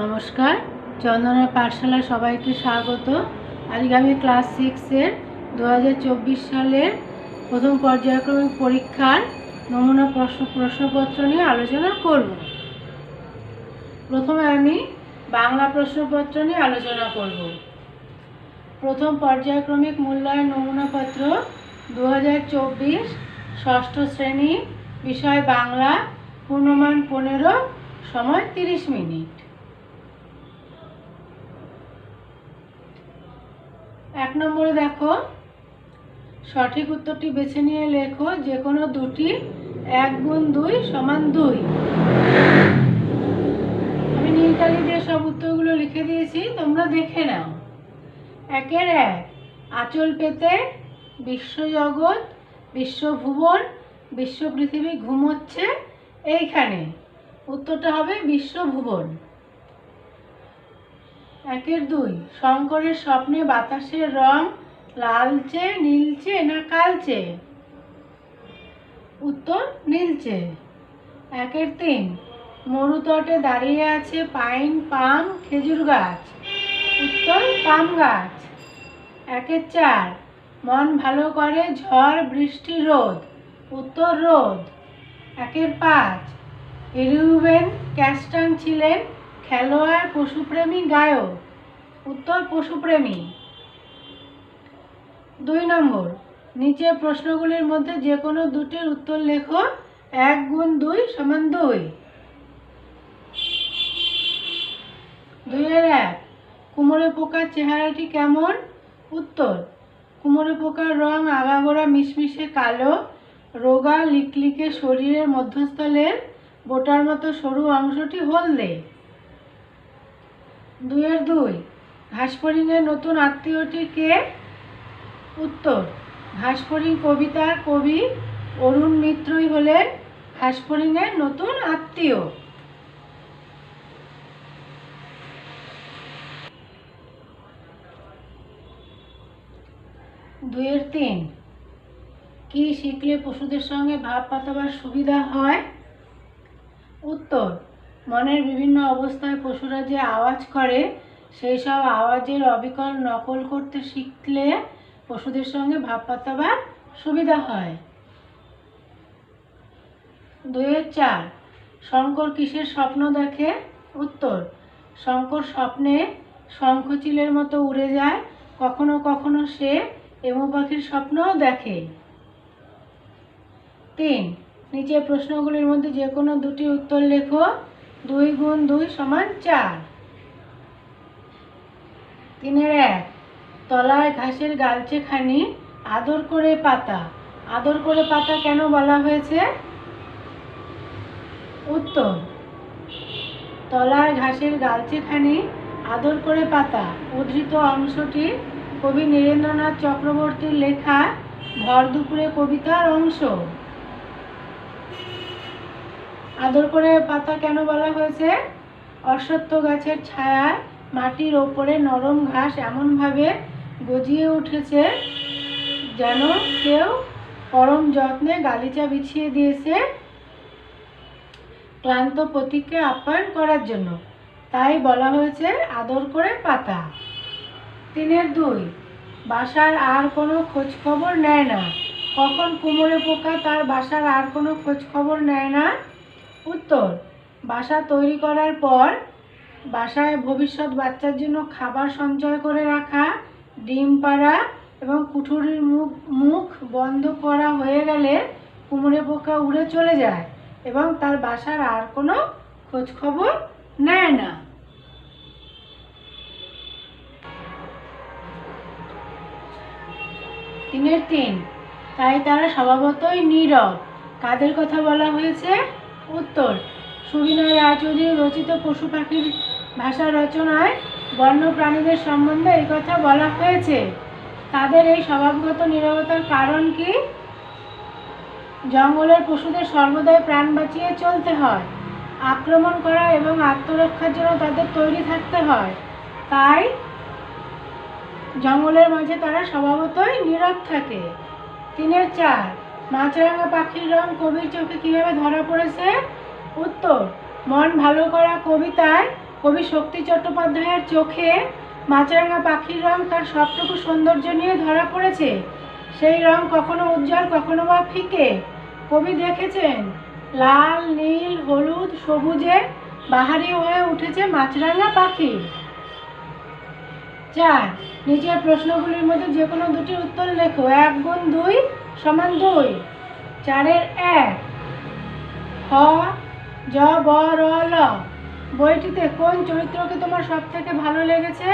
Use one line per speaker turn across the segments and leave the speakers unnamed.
নমস্কার। চন্দনের পাঠশালায় সবাইকে স্বাগত। আজকে আমি ক্লাস সিক্সের দু হাজার চব্বিশ সালের প্রথম পর্যায়ক্রমিক পরীক্ষার নমুনা প্রশ্ন প্রশ্নপত্র নিয়ে আলোচনা করব। প্রথমে আমি বাংলা প্রশ্নপত্র নিয়ে আলোচনা করব। প্রথম পর্যায়ক্রমিক মূল্যায়ন নমুনাপত্র দু হাজার চব্বিশ ষষ্ঠ শ্রেণি, বিষয় বাংলা, পূর্ণমান পনেরো, সময় তিরিশ মিনিট। এক নম্বরে দেখো, সঠিক উত্তরটি বেছে নিয়ে লেখো, যে কোনো দুটি এক গুণ দুই সমান দুই। আমি নীলকালি দিয়ে সব উত্তরগুলো লিখে দিয়েছি, তোমরা দেখে নাও। একের এক, আঁচল পেতে বিশ্বজগৎ বিশ্বভুবন বিশ্ব পৃথিবী ঘুমোচ্ছে এইখানে। উত্তরটা হবে বিশ্বভুবন একের দুই। শঙ্করের স্বপ্নে বাতাসের রং লালচে, নীলচে না কালচে? উত্তর, নীলচে। একের তিন। মরুতটে দাঁড়িয়ে আছে পাইন, পাম, খেজুর গাছ। উত্তর, পাম গাছ। একের চার। মন ভালো করে ঝড়, বৃষ্টি, রোদ। উত্তর, রোদ। একের পাঁচ। রিউবেন ক্যাস্টান ছিলেন খেলোয়াড় পশুপ্রেমী গায়ক, উত্তর পশুপ্রেমী। দুই নম্বর নিচের প্রশ্নগুলির মধ্যে যে কোনো দুটির উত্তর লেখো, এক গুণ দুই সমান দুই। দুইয়ের এক, কুমোরে পোকার চেহারাটি কেমন? উত্তর, কুমোরে পোকার রং আগাগোড়া মিশমিশে কালো, রোগা লিকলিকে শরীরের মধ্যস্থলের বোটার মতো সরু অংশটি হলদে। দুইয়ের দুই। ঘাসফড়িংয়ের নতুন আত্মীয়টি কে? উত্তর ঘাসফড়িং কবিতার কবি অরুণ মিত্রই হলেন ঘাসফড়িংয়ের নতুন আত্মীয়। দুইয়ের তিন, কি শিখলে পশুদের সঙ্গে ভাব পাতাবার সুবিধা হয়? উত্তর মনের বিভিন্ন অবস্থায় পশুরা যে আওয়াজ করে, সেই সব আওয়াজের অবিকল নকল করতে শিখলে পশুদের সঙ্গে ভাব পাতাবার সুবিধা হয়। দুইয়ের চার, শঙ্কর কিসের স্বপ্ন দেখে? উত্তর, শঙ্কর স্বপ্নে শঙ্খচিলের মতো উড়ে যায়, কখনো কখনো সে এমো পাখির স্বপ্নও দেখে। তিন, নিচের প্রশ্নগুলির মধ্যে যে কোনো দুটি উত্তর লেখো। দুই গুণ দুই সমান চার। তিনের এক, তলায় ঘাসের গালচে খানি, আদর করে পাতা। আদর করে পাতা কেন বলা হয়েছে? উত্তর, তলায় ঘাসের গালচে খানি, আদর করে পাতা। উদ্ধৃত অংশটি কবি নীরেন্দ্রনাথ চক্রবর্তীর লেখা, ভর দুপুরে কবিতার অংশ। আদর করে পাতা কেন বলা হয়েছে? অশ্বত্থ গাছের ছায়ায় মাটির ওপরে নরম ঘাস এমনভাবে গজিয়ে উঠেছে যেন কেউ পরম যত্নে গালিচা বিছিয়ে দিয়েছে ক্লান্ত প্রতীককে আপ্যায়ন করার জন্য। তাই বলা হয়েছে আদর করে পাতা। তিনের দুই, বাসার আর কোনো খোঁজ খবর নেয় না। কখন কুমোরে পোকা তার বাসার আর কোনো খোঁজ খবর নেয় না। উত্তর, বাসা তৈরি করার পর বাসায় ভবিষ্যৎ বাচ্চার জন্য খাবার সঞ্চয় করে রাখা, ডিম পাড়া এবং কুঠুরির মুখ মুখ বন্ধ করা হয়ে গেলে কুমড়ে পোকা উড়ে চলে যায় এবং তার বাসার আর কোনো খোঁজখবর নেয় না। তিনের তিন, তাই তারা স্বভাবতই নীরব। কাদের কথা বলা হয়েছে? উত্তর, সুবিনয় রায়চৌধুরী রচিত পশু পাখির ভাষা রচনায় বন্য প্রাণীদের সম্বন্ধে এই কথা বলা হয়েছে, তাদের এই স্বভাবগত নিরবতার কারণ কি? জঙ্গলের পশুদের সর্বদাই প্রাণ বাঁচিয়ে চলতে হয়, আক্রমণ করা এবং আত্মরক্ষার জন্য তাদের তৈরি থাকতে হয়, তাই জঙ্গলের মাঝে তারা স্বভাবতই নীরব থাকে। তিনের চার মাছরাঙা পাখির রং কবির চোখে কীভাবে ধরা পড়েছে? উত্তর, মন ভালো করা কবিতায় কবি শক্তি চট্টোপাধ্যায়ের চোখে মাছরাঙা পাখির রং তার সবটুকু সৌন্দর্য নিয়ে ধরা পড়েছে। সেই রং কখনো উজ্জ্বল, কখনো বা ফিকে। কবি দেখেছেন, লাল, নীল, হলুদ, সবুজে বাহারি হয়ে উঠেছে মাছরাঙা পাখি। চার নিচের প্রশ্নগুলির মধ্যে যে কোনো দুটির উত্তর লেখো। এক গুণ দুই সমান দুই। চারের এক, হ, জ, ব, র, ল। বইটিতে কোন চরিত্রকে তোমার সব থেকে ভালো লেগেছে?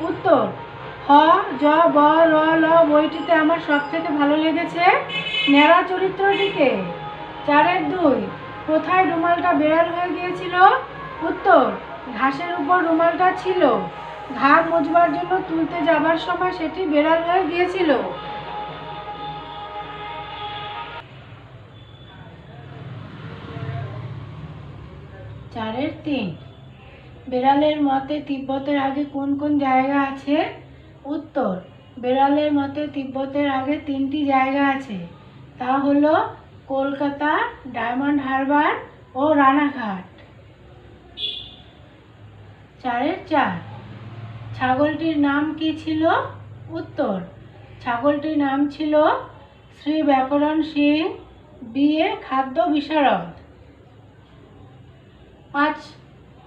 উত্তর, হ, জ, ব, র, ল। বইটিতে আমার সব থেকে ভালো লেগেছে ন্যাড়া চরিত্রটিকে। চারের দুই, কোথায় রুমালটা বেড়াল হয়ে গিয়েছিল? উত্তর, ঘাসের উপর রুমালটা ছিল। ঘাড় মুছবার জন্য তুলতে যাবার সময় সেটি বেড়াল হয়ে গিয়েছিল। চারের তিন। বেড়ালের মতে তিব্বতের আগে কোন কোন জায়গা আছে? উত্তর, বেড়ালের মতে তিব্বতের আগে তিনটি জায়গা আছে। তা হলো কলকাতা, ডায়মন্ড হারবার ও রানাঘাট। চারের চার। ছাগলটির নাম কি ছিল? উত্তর। ছাগলটির নাম ছিল শ্রী ব্যাকরণ সিং বিএ খাদ্য বিশারদ। পাঁচ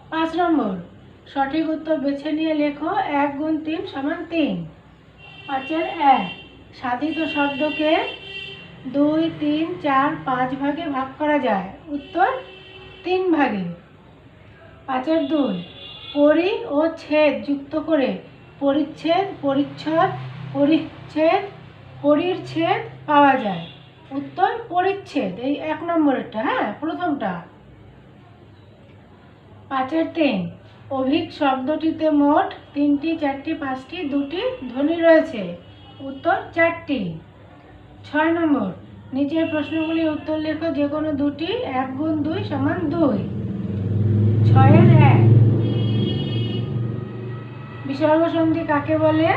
পাঁচ নম্বর। সঠিক উত্তর বেছে নিয়ে লেখো, এক গুণ তিন সমান তিন। পাঁচের এক। সাধিত শব্দকে দুই, তিন, চার, পাঁচ ভাগে ভাগ করা যায়। উত্তর তিন ভাগে। পাঁচের দুই। পরি ও ছেদ যুক্ত করে পরিচ্ছেদ, পরিচ্ছদ, পরিচ্ছেদ পরির ছেদ পাওয়া যায়। উত্তর পরিচ্ছেদ, এই এক নম্বরেরটা হ্যাঁ প্রথমটা। পাঁচের তিন, অভিক শব্দটিতে মোট তিনটি, চারটি, পাঁচটি, দুটি ধ্বনি রয়েছে। উত্তর চারটি। ছয় নম্বর, নিচের প্রশ্নগুলির উত্তর লেখো যে কোনো দুটি, এক গুণ দুই সমান দুই। ছয়ের এক বিসর্গ সন্ধি কাকে বলে?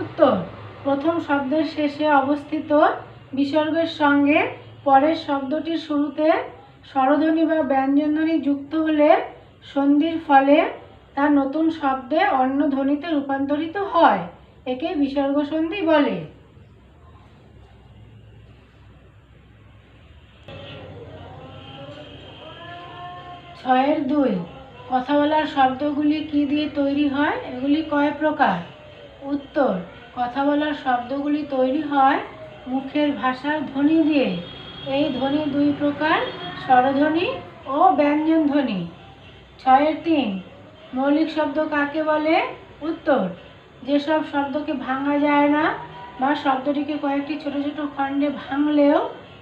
উত্তর, প্রথম শব্দের শেষে অবস্থিত বিসর্গের সঙ্গে পরের শব্দটির শুরুতে স্বরধ্বনি বা ব্যঞ্জনধ্বনি যুক্ত হলে সন্ধির ফলে তা নতুন শব্দে অন্য ধ্বনিতে রূপান্তরিত হয় একে বিসর্গ সন্ধি বলে। ছয়ের দুই কথা বলার শব্দগুলি কি দিয়ে তৈরি হয়? এগুলি কয় প্রকার? উত্তর, কথা বলার শব্দগুলি তৈরি হয় মুখের ভাষার ধ্বনি দিয়ে। এই ধ্বনি দুই প্রকার, স্বরধ্বনি ও ব্যঞ্জন ধ্বনি ছয়ের তিন, মৌলিক শব্দ কাকে বলে? উত্তর, যেসব শব্দকে ভাঙা যায় না বা শব্দটিকে কয়েকটি ছোট ছোট খণ্ডে ভাঙলেও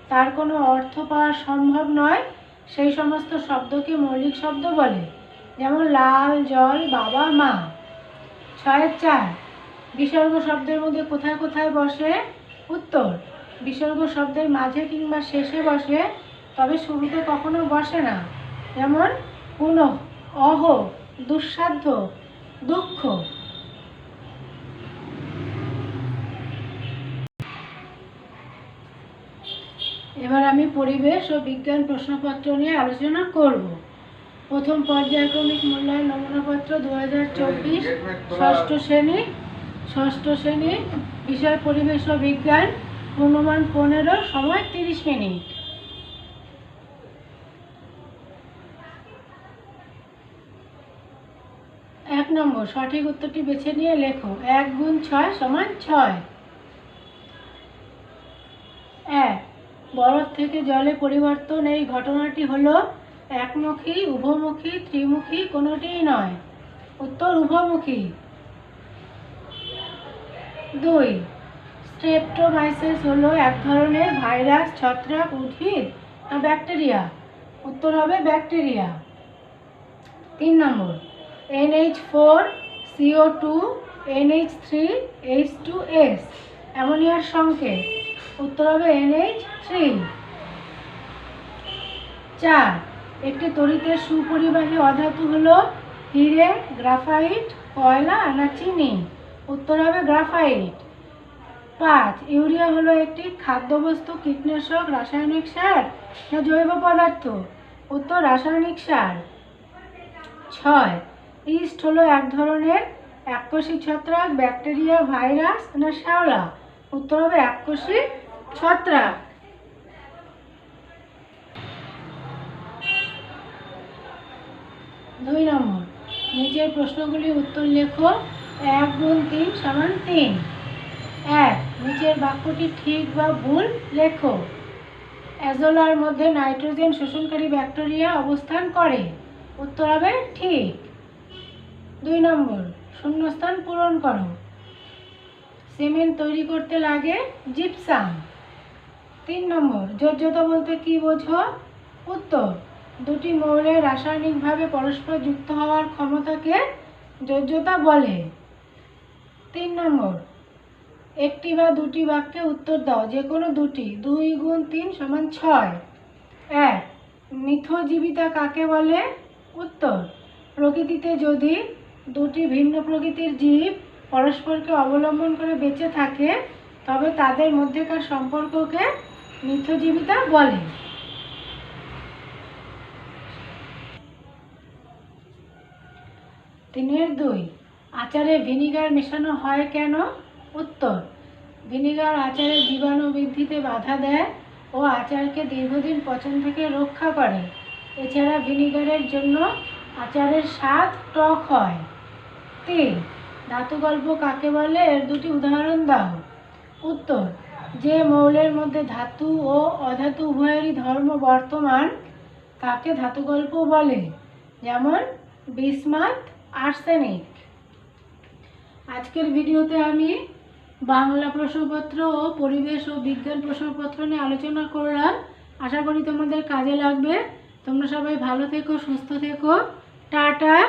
তার কোনো অর্থ পাওয়া সম্ভব নয়, সেই সমস্ত শব্দকে মৌলিক শব্দ বলে। যেমন লাল, জল, বাবা, মা। ছয়ের চার, বিসর্গ শব্দের মধ্যে কোথায় কোথায় বসে? উত্তর, বিসর্গ শব্দের মাঝে কিংবা শেষে বসে, তবে শুরুতে কখনো বসে না। যেমন পুনঃ অহ, দুঃসাধ্য, দুঃখ। এবার আমি পরিবেশ ও বিজ্ঞান প্রশ্নপত্র নিয়ে আলোচনা করব। প্রথম পর্যায়ক্রমিক মূল্যায়ন নমুনাপত্র দু হাজার চব্বিশ, ষষ্ঠ শ্রেণি ষষ্ঠ শ্রেণি, বিষয় পরিবেশ ও বিজ্ঞান পূর্ণমান পনেরো, সময় তিরিশ মিনিট। এক নম্বর, সঠিক উত্তরটি বেছে নিয়ে লেখো। এক গুণ ছয় সমান ছয়। এক, বরফ থেকে জলে পরিবর্তন, এই ঘটনাটি হলো একমুখী, উভমুখী, ত্রিমুখী কোনোটিই নয়। উত্তর উভমুখী। দুই, স্ট্রেপ্টোমাইসিস হলো এক ধরনের ভাইরাস, ছত্রাক, উদ্ভিদ না ব্যাকটেরিয়া। উত্তর হবে ব্যাকটেরিয়া। তিন নম্বর, NH four CO two, NH three, H two S, অ্যামোনিয়ার সংকেত। উত্তর হবে এনএইচ থ্রি। চার একটি তড়িতের সুপরিবাহী অধাতু হলো হিরে, গ্রাফাইট, কয়লা না চিনি। উত্তর হবে গ্রাফাইট। পাঁচ, ইউরিয়া হলো একটি খাদ্যবস্তু, কীটনাশক, রাসায়নিক সার না জৈব পদার্থ? উত্তর, রাসায়নিক সার। ছয়, ইস্ট হলো এক ধরনের এককোষী ছত্রাক, ব্যাকটেরিয়া, ভাইরাস না শ্যাওলা? উত্তর হবে এককোষী ছত্রাক। দুই নম্বর। নিচের প্রশ্নগুলি উত্তর লেখো। এক গুণ তিন সমান তিন। এক নিচের বাক্যটি ঠিক বা ভুল লেখো। অ্যাজোলার মধ্যে নাইট্রোজেন শোষণকারী ব্যাকটেরিয়া অবস্থান করে। উত্তর হবে ঠিক। দুই নম্বর, শূন্যস্থান পূরণ করো। সিমেন্ট তৈরি করতে লাগে জিপসাম। তিন নম্বর যোজ্যতা বলতে কি বোঝো? উত্তর দুটি মৌলের রাসায়নিকভাবে পরস্পর যুক্ত হওয়ার ক্ষমতাকে যোজ্যতা বলে। তিন নম্বর, একটি বা দুটি বাক্যে উত্তর দাও যে কোনো দুটি, দুই গুণ তিন সমান ছয়। এক, মিথজীবিতা কাকে বলে? উত্তর, প্রকৃতিতে যদি দুটি ভিন্ন প্রকৃতির জীব পরস্পরকে অবলম্বন করে বেঁচে থাকে, তবে তাদের মধ্যেকার সম্পর্ককে মিথজীবিতা বলে। তিনের দুই। আচারে ভিনিগার মেশানো হয় কেন? উত্তর, ভিনিগার আচারে জীবাণু বৃদ্ধিতে বাধা দেয় ও আচারকে দীর্ঘদিন পচন থেকে রক্ষা করে। এছাড়া ভিনিগারের জন্য আচারের স্বাদ টক হয়। তিন, ধাতু গল্প কাকে বলে? এর দুটি উদাহরণ দাও। উত্তর, যে মৌলের মধ্যে ধাতু ও অধাতু উভয়েরই ধর্ম বর্তমান, তাকে ধাতু গল্প বলে। যেমন বিসমাথ আর্সেনিক আজকের ভিডিওতে আমি বাংলা প্রশ্নপত্র ও পরিবেশ ও বিজ্ঞান প্রশ্নপত্র নিয়ে আলোচনা করলাম। আশা করি তোমাদের কাজে লাগবে। তোমরা সবাই ভালো থেকো, সুস্থ থেকো। টাটা।